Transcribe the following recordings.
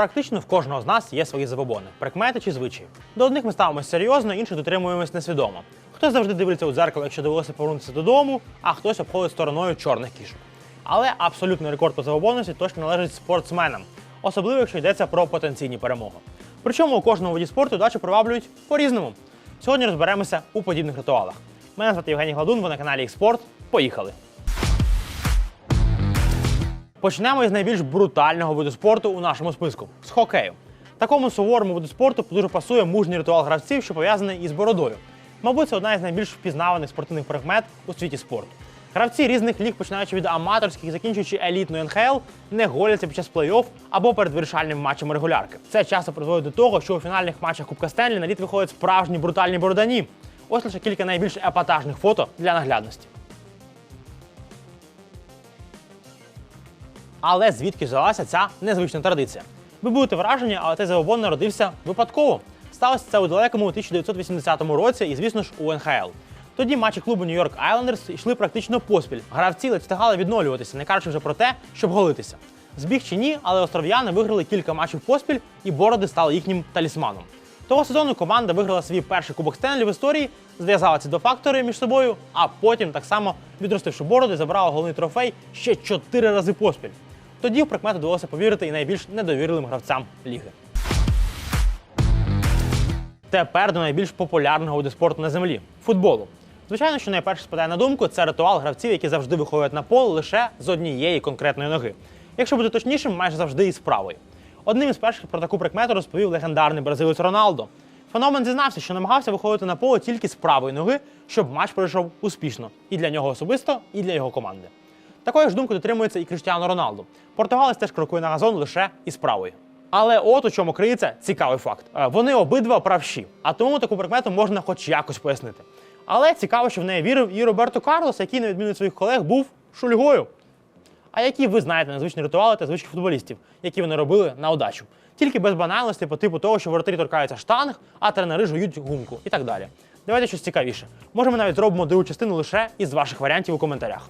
Практично в кожного з нас є свої забобони, прикмети чи звичаї. До одних ми ставимося серйозно, інших дотримуємось несвідомо. Хтось завжди дивиться у дзеркало, якщо довелося повернутися додому, а хтось обходить стороною чорних кішок. Але абсолютний рекорд по забобонності точно належить спортсменам, особливо якщо йдеться про потенційні перемоги. Причому у кожному виді спорту дачу приваблюють по-різному. Сьогодні розберемося у подібних ритуалах. Мене звати Євгеній Гладун, ви на каналі «Ікспорт». Поїхали! Почнемо із найбільш брутального виду спорту у нашому списку з хокею. Такому суворому виду спорту дуже пасує мужній ритуал гравців, що пов'язаний із бородою. Мабуть, це одна із найбільш впізнаваних спортивних прикмет у світі спорту. Гравці різних ліг, починаючи від аматорських і закінчуючи елітною НХЛ, не голяться під час плей-офф або перед вирішальними матчами регулярки. Це часто призводить до того, що у фінальних матчах Кубка Стенлі на лід виходять справжні брутальні бородані. Ось лише кілька найбільш епатажних фото для наглядності. Але звідки взялася ця незвична традиція? Ви будете вражені, але цей забобон народився випадково. Сталося це у далекому 1980 році і, звісно ж, у НХЛ. Тоді матчі клубу Нью-Йорк Айлендерс йшли практично поспіль. Гравці ледь встигали відновлюватися, не кажучи вже про те, щоб голитися. Збіг чи ні, але остров'яни виграли кілька матчів поспіль, і бороди стали їхнім талісманом. Того сезону команда виграла свій перший кубок Стенлі в історії, зв'язала ці два фактори між собою, а потім, так само відростивши бороди, забрала головний трофей ще чотири рази поспіль. Тоді в прикмету довелося повірити і найбільш недовірливим гравцям ліги. Тепер до найбільш популярного виду спорту на землі футболу. Звичайно, що найперше спадає на думку, це ритуал гравців, які завжди виходять на поле лише з однієї конкретної ноги. Якщо бути точнішим, майже завжди із правої. Одним із перших про таку прикмету розповів легендарний бразилець Роналдо. Феномен зізнався, що намагався виходити на поле тільки з правої ноги, щоб матч пройшов успішно і для нього особисто, і для його команди. Такої ж думки дотримується і Кріштіано Роналду. Португалець теж крокує на газон лише із правої. Але от у чому криється цікавий факт. Е, Вони обидва правші, а тому таку прикмету можна хоч якось пояснити. Але цікаво, що в неї вірив і Роберто Карлос, який, на відміну від своїх колег, був шульгою. А які ви знаєте незвичні ритуали та звички футболістів, які вони робили на удачу? Тільки без банальності по типу того, що воротарі торкаються штанг, а тренери жують гумку і так далі. Давайте щось цікавіше. Може, ми навіть зробимо другу частину лише із ваших варіантів у коментарях.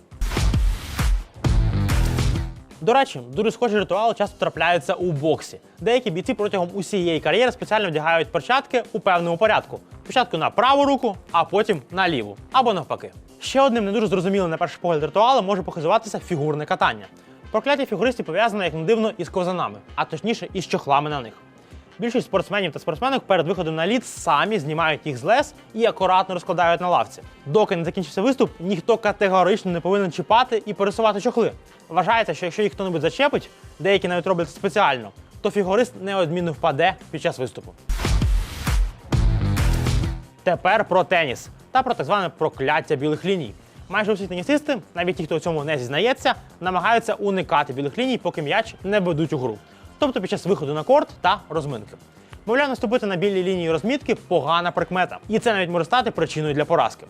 До речі, дуже схожі ритуали часто трапляються у боксі. Деякі бійці протягом усієї кар'єри спеціально вдягають перчатки у певному порядку. Спочатку на праву руку, а потім на ліву, або навпаки. Ще одним не дуже зрозумілим на перший погляд ритуалом може похизуватися фігурне катання. Прокляття фігуристів пов'язане, як не дивно, із козанами, а точніше із чохлами на них. Більшість спортсменів та спортсменок перед виходом на лід самі знімають їх з лес і акуратно розкладають на лавці. Доки не закінчився виступ, ніхто категорично не повинен чіпати і пересувати чохли. Вважається, що якщо їх хто-небудь зачепить, деякі навіть роблять спеціально, то фігурист неодмінно впаде під час виступу. Тепер про теніс та про так зване прокляття білих ліній. Майже усі тенісисти, навіть ті, хто у цьому не зізнається, намагаються уникати білих ліній, поки м'яч не ведуть у гру. Тобто під час виходу на корт та розминки. Мовляв, наступити на білі лінії розмітки погана прикмета, і це навіть може стати причиною для поразки.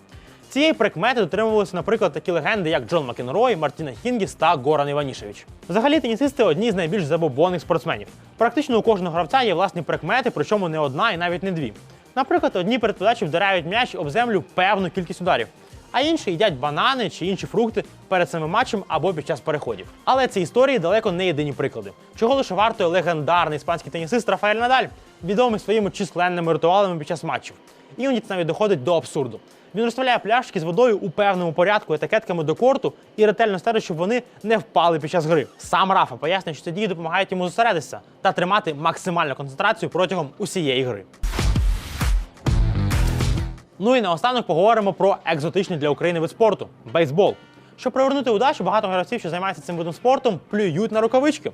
Цієї прикмети дотримувалися, наприклад, такі легенди, як Джон Макенрой, Мартіна Хінгіс та Горан Іванішевич. Взагалі, тенісисти одні з найбільш забобонних спортсменів. Практично у кожного гравця є власні прикмети, причому не одна і навіть не дві. Наприклад, одні перед подачею вдаряють м'яч об землю певну кількість ударів, а інші їдять банани чи інші фрукти перед самим матчем або під час переходів. Але ці історії далеко не єдині приклади. Чого лише вартує легендарний іспанський тенісист Рафаель Надаль, відомий своїми численними ритуалами під час матчів. Іноді це навіть доходить до абсурду. Він розставляє пляшки з водою у певному порядку етикетками до корту і ретельно стежить, щоб вони не впали під час гри. Сам Рафа пояснює, що ці дії допомагають йому зосередитися та тримати максимальну концентрацію протягом усієї гри. Ну і наостанок поговоримо про екзотичний для України вид спорту бейсбол. Щоб привернути удачу, багато гравців, що займаються цим видом спорту, плюють на рукавички.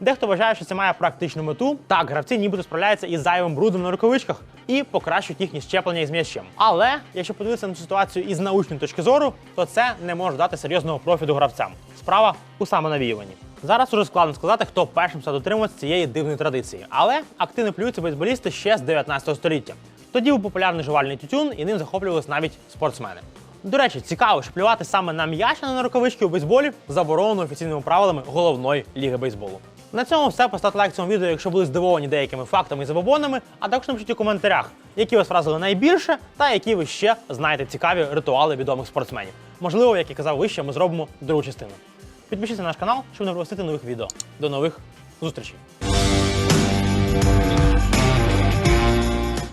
Дехто вважає, що це має практичну мету. Так, гравці нібито справляються із зайвим брудом на рукавичках і покращують їхні щеплення із м'ячем. Але якщо подивитися на ситуацію із научної точки зору, то це не може дати серйозного профіту гравцям. Справа у самонавіюванні. Зараз уже складно сказати, хто першим став дотримуватися цієї дивної традиції, але активно плюються бейсболісти ще з 19 століття. Тоді був популярний жувальний тютюн, і ним захоплювалися навіть спортсмени. До речі, цікаво, що плювати саме на м'яч, на рукавички у бейсболі заборонено офіційними правилами головної ліги бейсболу. На цьому все. Поставте лайк цьому відео, якщо були здивовані деякими фактами і забобонами, а також напишіть у коментарях, які вас вразили найбільше, та які ви ще знаєте цікаві ритуали відомих спортсменів. Можливо, як і казав вище, ми зробимо другу частину. Підпишіться на наш канал, щоб не пропустити нових відео. До нових зустрічей!